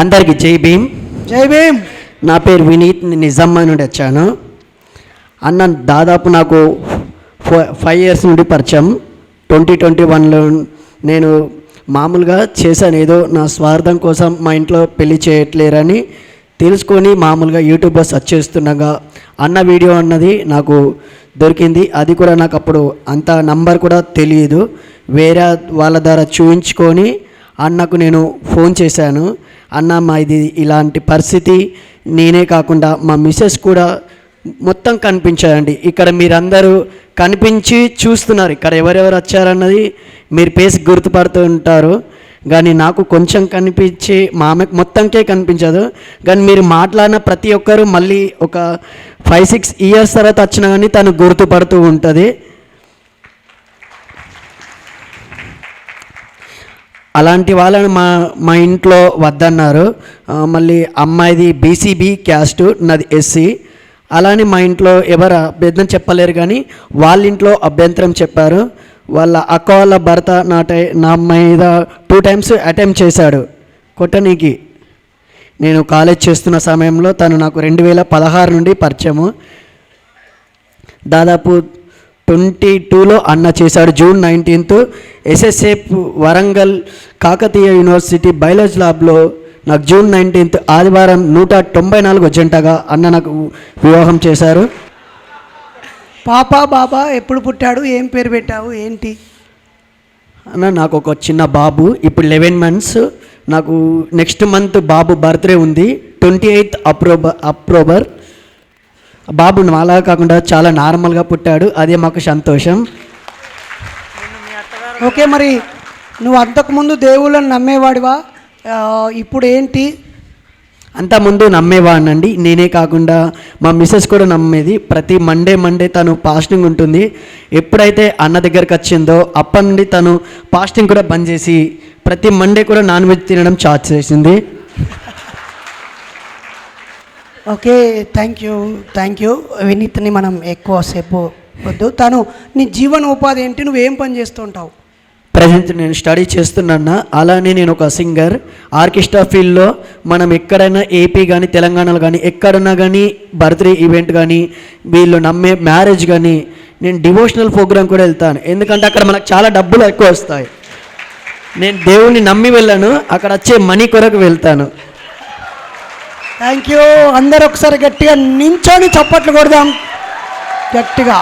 అందరికి జై భీమ్. జై భీమ్. నా పేరు వినీత్ నిజామాబాద్ నుండి వచ్చాను. అన్న దాదాపు నాకు ఫైవ్ ఇయర్స్ నుండి పరిచయం. ట్వంటీ ట్వంటీ వన్లో నేను మామూలుగా చేశాను ఏదో నా స్వార్థం కోసం మా ఇంట్లో పెళ్ళి చేయట్లేరని తెలుసుకొని మామూలుగా యూట్యూబ్లో సెర్చ్ చేస్తుండగా అన్న వీడియో అన్నది నాకు దొరికింది. అది కూడా నాకు అప్పుడు అంత నంబర్ కూడా తెలియదు. వేరే వాళ్ళ ద్వారా చూయించుకొని అన్నకు నేను ఫోన్ చేశాను. అన్న మా ఇది ఇలాంటి పరిస్థితి నేనే కాకుండా మా మిసెస్ కూడా మొత్తం కనిపించారండి ఇక్కడ మీరందరూ కనిపించి చూస్తున్నారు. ఇక్కడ ఎవరెవరు వచ్చారన్నది మీరు పేసి గుర్తుపడుతూ ఉంటారు. కానీ నాకు కొంచెం కనిపించి మా ఆమెకు మొత్తంకే కనిపించదు. కానీ మీరు మాట్లాడిన ప్రతి ఒక్కరు మళ్ళీ ఒక ఫైవ్ సిక్స్ ఇయర్స్ తర్వాత వచ్చినా కానీ తను గుర్తుపడుతూ ఉంటుంది. అలాంటి వాళ్ళని మా మా ఇంట్లో వద్దన్నారు. మళ్ళీ అమ్మాయిది బీసీబీ క్యాస్ట్ నాది ఎస్సీ. అలానే మా ఇంట్లో ఎవరు అభ్యంతరం చెప్పలేరు కానీ వాళ్ళ ఇంట్లో అభ్యంతరం చెప్పారు. వాళ్ళ అక్క వాళ్ళ భర్త నా టై నా మీద టూ టైమ్స్ అటెంప్ట్ చేశాడు. కొట్టనీకి. నేను కాలేజ్ చేస్తున్న సమయంలో తను నాకు రెండు వేల పదహారు నుండి పరిచయము. దాదాపు ట్వంటీ టూలో అన్న చేశాడు. June nineteenth SSAF Warangal Kakatiya university biology ల్యాబ్లో నాకు జూన్ నైన్టీన్త్ ఆదివారం నూట తొంభై నాలుగు జంటగా అన్న నాకు వివాహం చేశారు. పాప బాబా ఎప్పుడు పుట్టాడు? ఏం పేరు పెట్టావు? ఏంటి? అన్న నాకు ఒక చిన్న బాబు ఇప్పుడు లెవెన్ మంత్స్. నాకు నెక్స్ట్ మంత్ బాబు బర్త్డే ఉంది. Twenty eighth October October. బాబు నాలా కాకుండా చాలా నార్మల్గా పుట్టాడు. అదే మాకు సంతోషం. ఓకే మరి నువ్వు అంతకుముందు దేవుళ్ళని నమ్మేవాడివా? ఇప్పుడు ఏంటి అంతకుముందు నమ్మేవాడినండి. నేనే కాకుండా మా మిస్సెస్ కూడా నమ్మేది. ప్రతి మండే మండే తను ఫాస్టింగ్ ఉంటుంది. ఎప్పుడైతే అన్న దగ్గరకు వచ్చిందో అప్పటి నుండి తను ఫాస్టింగ్ కూడా బంద్ చేసి ప్రతి మండే కూడా నాన్ వెజ్ తినడం చార్జ్ చేసింది. Okay thank you thank you వినీత్ని మనం ఎక్కువసేపు వద్దు. తను నీ జీవన ఉపాధి ఏంటి? నువ్వేం పని చేస్తూ ఉంటావు ప్రజెంట్ నేను స్టడీ చేస్తున్నా అలానే నేను ఒక సింగర్ ఆర్కెస్ట్రా ఫీల్డ్లో మనం ఎక్కడైనా ఏపీ కానీ తెలంగాణలో కానీ ఎక్కడన్నా కానీ బర్త్డే ఈవెంట్ కానీ వీళ్ళు నమ్మే మ్యారేజ్ కానీ నేను డివోషనల్ ప్రోగ్రామ్ కూడా వెళ్తాను. ఎందుకంటే అక్కడ మనకు చాలా డబ్బులు ఎక్కువ వస్తాయి. నేను దేవుణ్ణి నమ్మి వెళ్ళాను అక్కడ వచ్చే మనీ కొరకు వెళ్తాను. థ్యాంక్ యూ అందరు ఒకసారి గట్టిగా నించొని చప్పట్లు కొడదాం. గట్టిగా.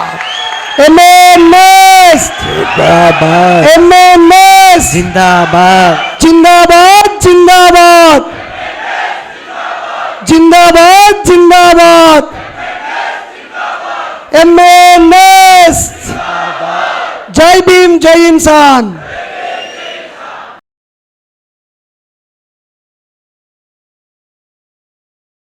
జిందాబాద్. జిందాబాద్. జిందాబాద్ జిందాబాద్. జిందాబాద్ జిందాబాద్. ఎంఎంఎస్ జై భీమ్ జై ఇన్సాన్.